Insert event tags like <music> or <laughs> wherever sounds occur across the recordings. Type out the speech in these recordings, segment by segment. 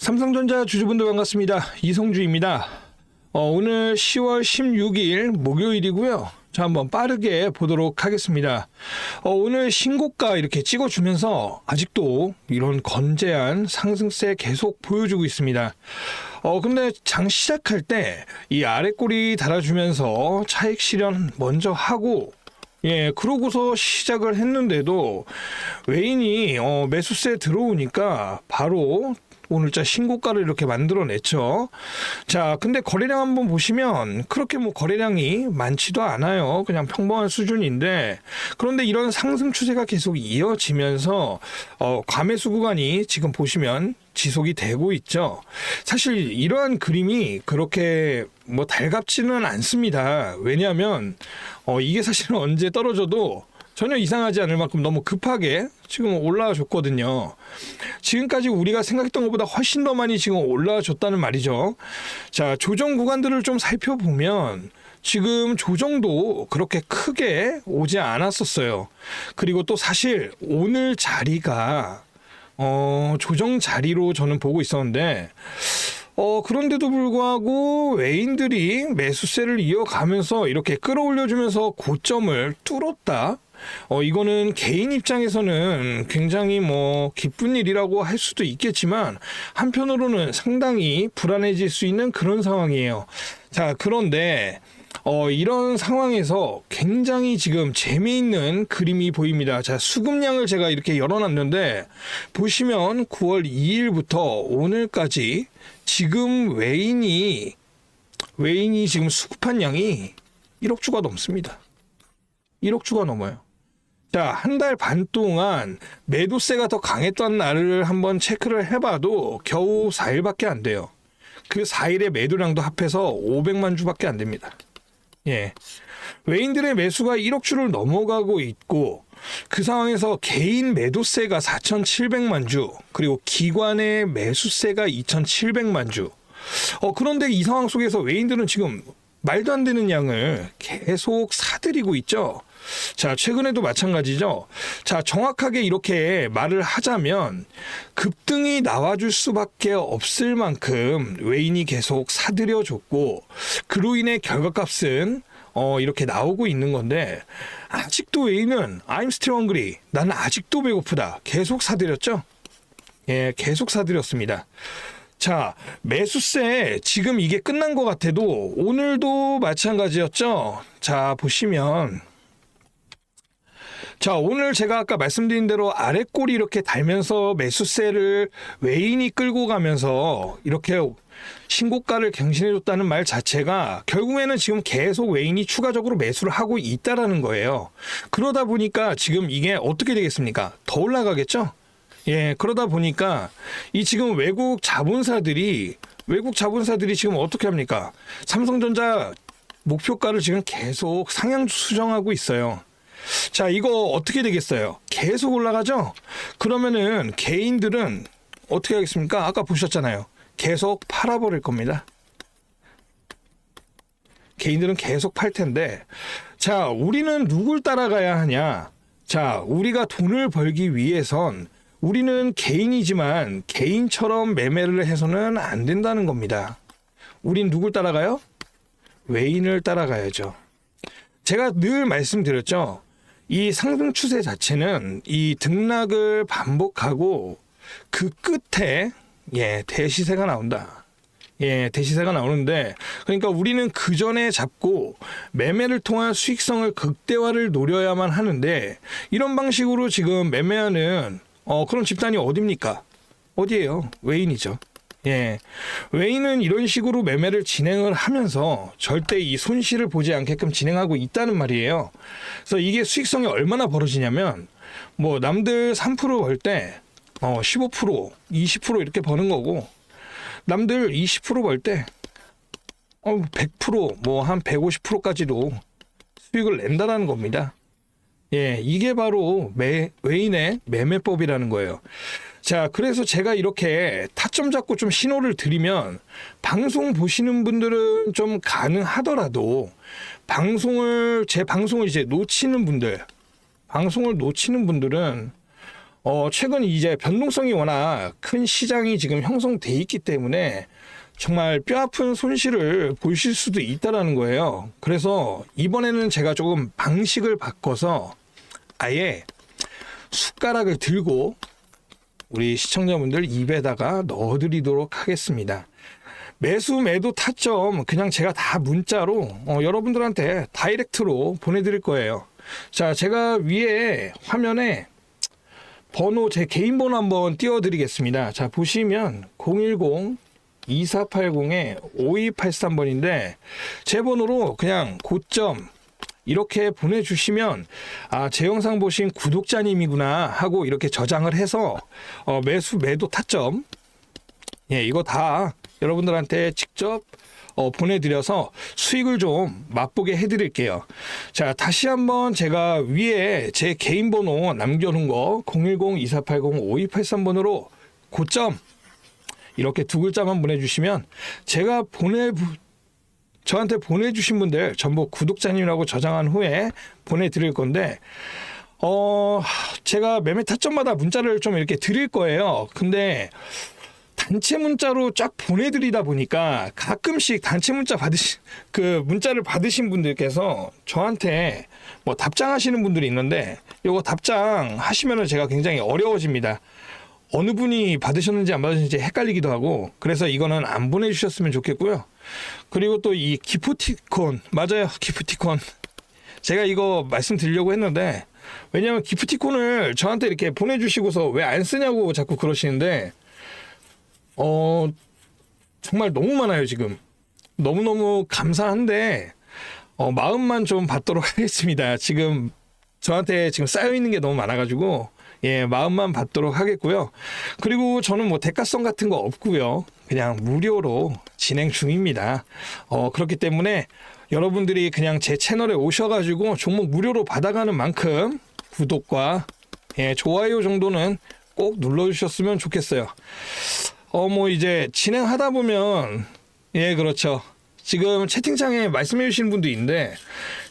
삼성전자 주주분들 반갑습니다. 이성주입니다. 어, 오늘 10월 16일 목요일이고요. 자, 한번 빠르게 보도록 하겠습니다. 어, 오늘 신고가 이렇게 찍어주면서 아직도 이런 건재한 상승세 계속 보여주고 있습니다. 어, 근데 장 시작할 때 이 아래 꼬리 달아주면서 차익 실현 먼저 하고 예, 그러고서 시작을 했는데도 외인이 어, 매수세 들어오니까 바로 오늘자 신고가를 이렇게 만들어냈죠. 자, 근데 거래량 한번 보시면 그렇게 뭐 거래량이 많지도 않아요. 그냥 평범한 수준인데 그런데 이런 상승 추세가 계속 이어지면서 어, 과매수 구간이 지금 보시면 지속이 되고 있죠. 사실 이러한 그림이 그렇게 뭐 달갑지는 않습니다. 왜냐하면 어, 이게 사실은 언제 떨어져도 전혀 이상하지 않을 만큼 너무 급하게 지금 올라와 줬거든요. 지금까지 우리가 생각했던 것보다 훨씬 더 많이 지금 올라와 줬다는 말이죠. 자, 조정 구간들을 좀 살펴보면 지금 조정도 그렇게 크게 오지 않았었어요. 그리고 또 사실 오늘 자리가 어, 조정 자리로 저는 보고 있었는데 어, 그런데도 불구하고 외인들이 매수세를 이어가면서 이렇게 끌어올려주면서 고점을 뚫었다. 어, 이거는 개인 입장에서는 굉장히 뭐 기쁜 일이라고 할 수도 있겠지만 한편으로는 상당히 불안해질 수 있는 그런 상황이에요. 자, 그런데 어, 이런 상황에서 굉장히 지금 재미있는 그림이 보입니다. 자, 수급량을 제가 이렇게 열어놨는데 보시면 9월 2일부터 오늘까지 지금 외인이 외인이 지금 수급한 양이 1억 주가 넘습니다. 1억 주가 넘어요. 자, 한 달 반 동안 매도세가 더 강했던 날을 한번 체크를 해봐도 겨우 4일밖에 안 돼요. 그 4일의 매도량도 합해서 500만 주밖에 안 됩니다. 예. 외인들의 매수가 1억 주를 넘어가고 있고 그 상황에서 개인 매도세가 4,700만 주, 그리고 기관의 매수세가 2,700만 주. 어, 그런데 이 상황 속에서 외인들은 지금 말도 안 되는 양을 계속 사들이고 있죠. 자, 최근에도 마찬가지죠. 자, 정확하게 이렇게 말을 하자면 급등이 나와줄 수밖에 없을 만큼 외인이 계속 사들여줬고 그로 인해 결과값은 어, 이렇게 나오고 있는 건데 아직도 외인은 I'm still hungry. 나는 아직도 배고프다. 계속 사들였죠. 예, 계속 사들였습니다. 자, 매수세 지금 이게 끝난 것 같아도 오늘도 마찬가지였죠. 자, 보시면 자, 오늘 제가 아까 말씀드린 대로 아래 꼬리 이렇게 달면서 매수세를 외인이 끌고 가면서 이렇게 신고가를 갱신해줬다는 말 자체가 결국에는 지금 계속 외인이 추가적으로 매수를 하고 있다라는 거예요. 그러다 보니까 지금 이게 어떻게 되겠습니까? 더 올라가겠죠? 예, 그러다 보니까 이 지금 외국 자본사들이 외국 자본사들이 지금 어떻게 합니까? 삼성전자 목표가를 지금 계속 상향 수정하고 있어요. 자, 이거 어떻게 되겠어요? 계속 올라가죠? 그러면은 개인들은 어떻게 하겠습니까? 아까 보셨잖아요. 계속 팔아버릴 겁니다. 개인들은 계속 팔 텐데, 자, 우리는 누굴 따라가야 하냐? 자, 우리가 돈을 벌기 위해선 우리는 개인이지만 개인처럼 매매를 해서는 안 된다는 겁니다. 우린 누굴 따라가요? 외인을 따라가야죠. 제가 늘 말씀드렸죠. 이 상승 추세 자체는 이 등락을 반복하고 그 끝에 예, 대시세가 나온다. 예, 대시세가 나오는데 그러니까 우리는 그 전에 잡고 매매를 통한 수익성을 극대화를 노려야만 하는데 이런 방식으로 지금 매매하는 어, 그런 집단이 어딥니까? 어디예요? 외인이죠. 예. 외인은 이런 식으로 매매를 진행을 하면서 절대 이 손실을 보지 않게끔 진행하고 있다는 말이에요. 그래서 이게 수익성이 얼마나 벌어지냐면 뭐 남들 3%벌 때 어, 15%, 20% 이렇게 버는 거고 남들 20%벌 때 어, 100%뭐 한 150%까지도 수익을 낸다라는 겁니다. 예, 이게 바로 매, 외인의 매매법이라는 거예요. 자, 그래서 제가 이렇게 타점 잡고 좀 신호를 드리면 방송 보시는 분들은 좀 가능하더라도 방송을 제 방송을 이제 놓치는 분들, 방송을 놓치는 분들은 어, 최근 이제 변동성이 워낙 큰 시장이 지금 형성돼 있기 때문에 정말 뼈아픈 손실을 보실 수도 있다라는 거예요. 그래서 이번에는 제가 조금 방식을 바꿔서 아예 숟가락을 들고 우리 시청자분들 입에다가 넣어드리도록 하겠습니다. 매수 매도 타점 그냥 제가 다 문자로 어, 여러분들한테 다이렉트로 보내드릴 거예요. 자, 제가 위에 화면에 번호 제 개인 번호 한번 띄워드리겠습니다. 자, 보시면 010 2480에 5283번인데 제 번호로 그냥 고점 이렇게 보내주시면 아 제 영상 보신 구독자님이구나 하고 이렇게 저장을 해서 어, 매수 매도 타점 예 이거 다 여러분들한테 직접 어, 보내드려서 수익을 좀 맛보게 해드릴게요. 자 다시 한번 제가 위에 제 개인 번호 남겨놓은 거 010-2480-5283번으로 고점 이렇게 두 글자만 보내주시면 제가 보내 저한테 보내주신 분들 전부 구독자님이라고 저장한 후에 보내드릴 건데 어 제가 매매 타점마다 문자를 좀 이렇게 드릴 거예요. 근데 단체 문자로 쫙 보내드리다 보니까 가끔씩 단체 문자 받으신 그 문자를 받으신 분들께서 저한테 뭐 답장하시는 분들이 있는데 요거 답장 하시면은 제가 굉장히 어려워집니다. 어느 분이 받으셨는지 안 받으셨는지 헷갈리기도 하고 그래서 이거는 안 보내주셨으면 좋겠고요. 그리고 또 이 기프티콘 맞아요 기프티콘. 제가 이거 말씀드리려고 했는데 왜냐하면 기프티콘을 저한테 이렇게 보내주시고서 왜 안 쓰냐고 자꾸 그러시는데 어 정말 너무 많아요 지금. 너무너무 감사한데 어, 마음만 좀 받도록 <laughs> 하겠습니다. 지금 저한테 지금 쌓여 있는 게 너무 많아가지고 예 마음만 받도록 하겠고요. 그리고 저는 뭐 대가성 같은 거 없고요. 그냥 무료로 진행 중입니다. 어 그렇기 때문에 여러분들이 그냥 제 채널에 오셔가지고 종목 무료로 받아가는 만큼 구독과 예 좋아요 정도는 꼭 눌러주셨으면 좋겠어요. 어 뭐 이제 진행하다 보면 예 그렇죠. 지금 채팅창에 말씀해 주시는 분도 있는데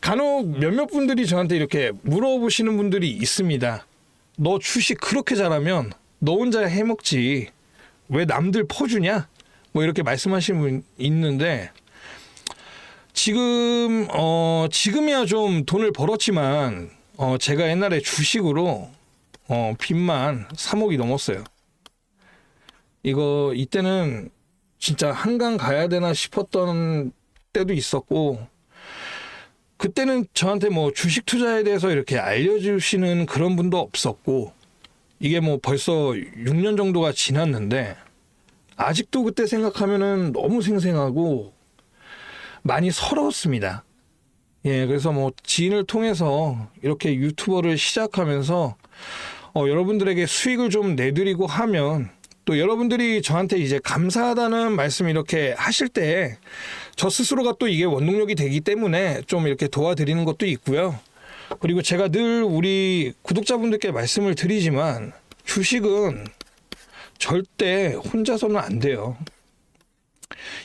간혹 몇몇 분들이 저한테 이렇게 물어보시는 분들이 있습니다. 너 주식 그렇게 잘하면 너 혼자 해먹지 왜 남들 퍼주냐? 뭐 이렇게 말씀하시는 분 있는데 지금 어 지금이야 좀 돈을 벌었지만 어 제가 옛날에 주식으로 어 빚만 3억이 넘었어요. 이거 이때는 진짜 한강 가야 되나 싶었던 때도 있었고 그때는 저한테 뭐 주식 투자에 대해서 이렇게 알려주시는 그런 분도 없었고 이게 뭐 벌써 6년 정도가 지났는데 아직도 그때 생각하면은 너무 생생하고 많이 서러웠습니다. 예, 그래서 뭐 지인을 통해서 이렇게 유튜버를 시작하면서 어, 여러분들에게 수익을 좀 내드리고 하면 또 여러분들이 저한테 이제 감사하다는 말씀 이렇게 하실 때 저 스스로가 또 이게 원동력이 되기 때문에 좀 이렇게 도와드리는 것도 있고요. 그리고 제가 늘 우리 구독자분들께 말씀을 드리지만 주식은 절대 혼자서는 안 돼요.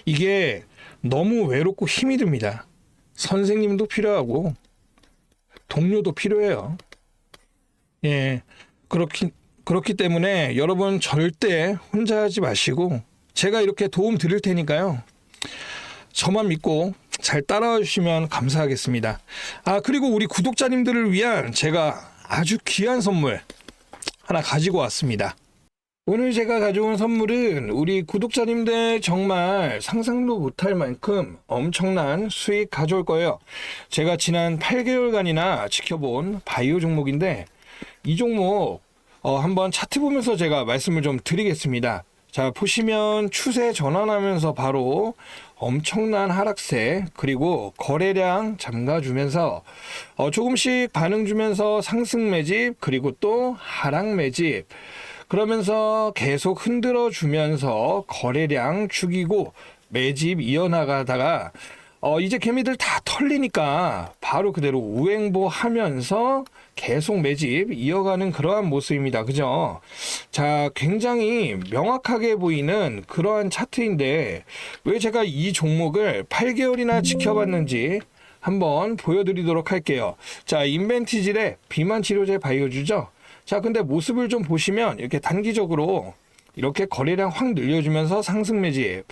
이게 너무 외롭고 힘이 듭니다. 선생님도 필요하고 동료도 필요해요. 예. 그렇기 그렇기 때문에 여러분 절대 혼자 하지 마시고 제가 이렇게 도움 드릴 테니까요. 저만 믿고 잘 따라와 주시면 감사하겠습니다. 아, 그리고 우리 구독자님들을 위한 제가 아주 귀한 선물 하나 가지고 왔습니다. 오늘 제가 가져온 선물은 우리 구독자님들 정말 상상도 못할 만큼 엄청난 수익 가져올 거예요. 제가 지난 8개월간이나 지켜본 바이오 종목인데 이 종목 어, 한번 차트 보면서 제가 말씀을 좀 드리겠습니다. 자, 보시면 추세 전환하면서 바로 엄청난 하락세 그리고 거래량 잠가주면서 어, 조금씩 반응 주면서 상승 매집 그리고 또 하락 매집. 그러면서 계속 흔들어 주면서 거래량 죽이고 매집 이어나가다가 어, 이제 개미들 다 털리니까 바로 그대로 우행보 하면서 계속 매집 이어가는 그러한 모습입니다. 그죠? 자, 굉장히 명확하게 보이는 그러한 차트인데 왜 제가 이 종목을 8개월이나 지켜봤는지 한번 보여드리도록 할게요. 자, 인벤티질의 비만 치료제 바이오주죠. 자, 근데 모습을 좀 보시면 이렇게 단기적으로 이렇게 거래량 확 늘려주면서 상승 매집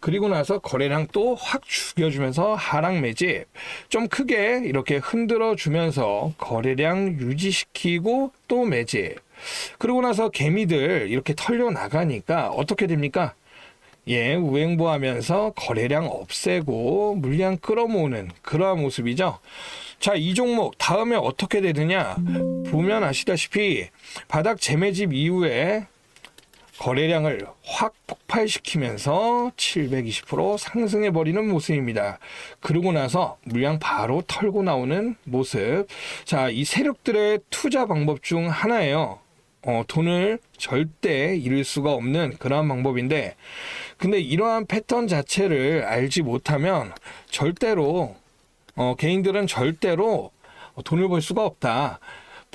그리고 나서 거래량 또 확 죽여주면서 하락 매집 좀 크게 이렇게 흔들어 주면서 거래량 유지시키고 또 매집 그러고 나서 개미들 이렇게 털려 나가니까 어떻게 됩니까? 예, 우행보 하면서 거래량 없애고 물량 끌어모으는 그러한 모습이죠. 자, 이 종목 다음에 어떻게 되느냐? 보면 아시다시피 바닥 재매집 이후에 거래량을 확 폭발시키면서 720% 상승해 버리는 모습입니다. 그러고 나서 물량 바로 털고 나오는 모습. 자, 이 세력들의 투자 방법 중 하나예요. 어, 돈을 절대 잃을 수가 없는 그러한 방법인데, 근데 이러한 패턴 자체를 알지 못하면 절대로, 어, 개인들은 절대로 돈을 벌 수가 없다.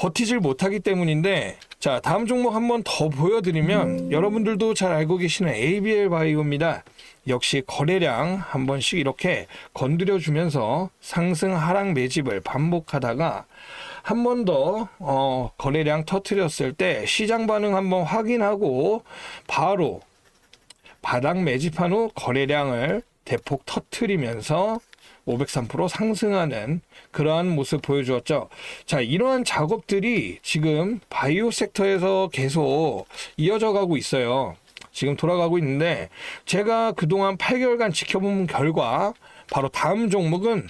버티질 못하기 때문인데, 자, 다음 종목 한번 더 보여드리면 여러분들도 잘 알고 계시는 ABL 바이오입니다. 역시 거래량 한 번씩 이렇게 건드려 주면서 상승 하락 매집을 반복하다가 한 번 더 어, 거래량 터트렸을 때 시장 반응 한번 확인하고 바로 바닥 매집한 후 거래량을 대폭 터트리면서 503% 상승하는 그러한 모습 보여주었죠. 자, 이러한 작업들이 지금 바이오 섹터에서 계속 이어져 가고 있어요. 지금 돌아가고 있는데 제가 그동안 8개월간 지켜본 결과 바로 다음 종목은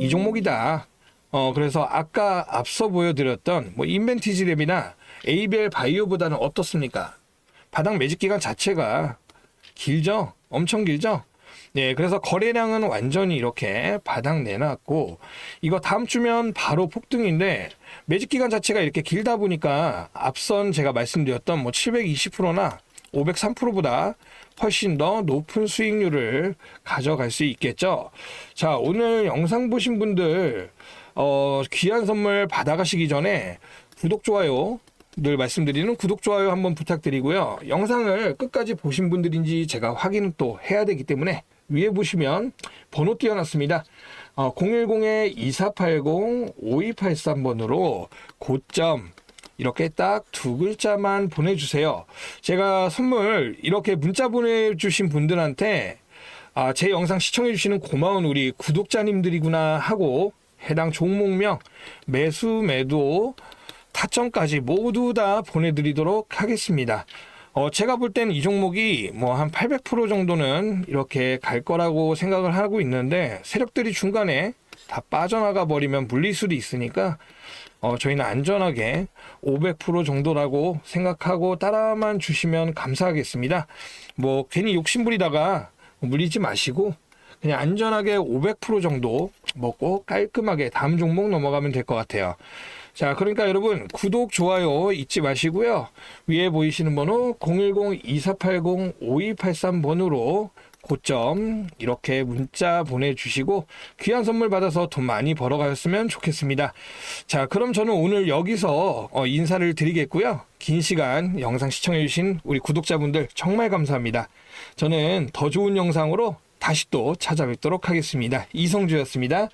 이 종목이다. 어, 그래서 아까 앞서 보여드렸던 뭐 인벤티지랩이나 ABL 바이오보다는 어떻습니까? 바닥 매집 기간 자체가 길죠? 엄청 길죠? 네, 그래서 거래량은 완전히 이렇게 바닥 내놨고, 이거 다음 주면 바로 폭등인데, 매집 기간 자체가 이렇게 길다 보니까, 앞선 제가 말씀드렸던 뭐 720%나 503%보다 훨씬 더 높은 수익률을 가져갈 수 있겠죠. 자, 오늘 영상 보신 분들, 어, 귀한 선물 받아가시기 전에 구독, 좋아요, 늘 말씀드리는 구독, 좋아요 한번 부탁드리고요. 영상을 끝까지 보신 분들인지 제가 확인 또 해야 되기 때문에 위에 보시면 번호 띄워놨습니다. 어, 010-2480-5283번으로 고점 이렇게 딱 두 글자만 보내주세요. 제가 선물 이렇게 문자 보내주신 분들한테 아, 제 영상 시청해주시는 고마운 우리 구독자님들이구나 하고 해당 종목명, 매수, 매도, 타점까지 모두 다 보내드리도록 하겠습니다. 어, 제가 볼 때는 이 종목이 뭐 한 800% 정도는 이렇게 갈 거라고 생각을 하고 있는데 세력들이 중간에 다 빠져나가 버리면 물리술이 있으니까 어, 저희는 안전하게 500% 정도라고 생각하고 따라만 주시면 감사하겠습니다. 뭐 괜히 욕심부리다가 물리지 마시고 그냥 안전하게 500% 정도 먹고 깔끔하게 다음 종목 넘어가면 될 것 같아요. 자, 그러니까 여러분 구독, 좋아요 잊지 마시고요. 위에 보이시는 번호 010-2480-5283번으로 고점 이렇게 문자 보내주시고 귀한 선물 받아서 돈 많이 벌어가셨으면 좋겠습니다. 자, 그럼 저는 오늘 여기서 어, 인사를 드리겠고요. 긴 시간 영상 시청해주신 우리 구독자분들 정말 감사합니다. 저는 더 좋은 영상으로 다시 또 찾아뵙도록 하겠습니다. 이성주였습니다.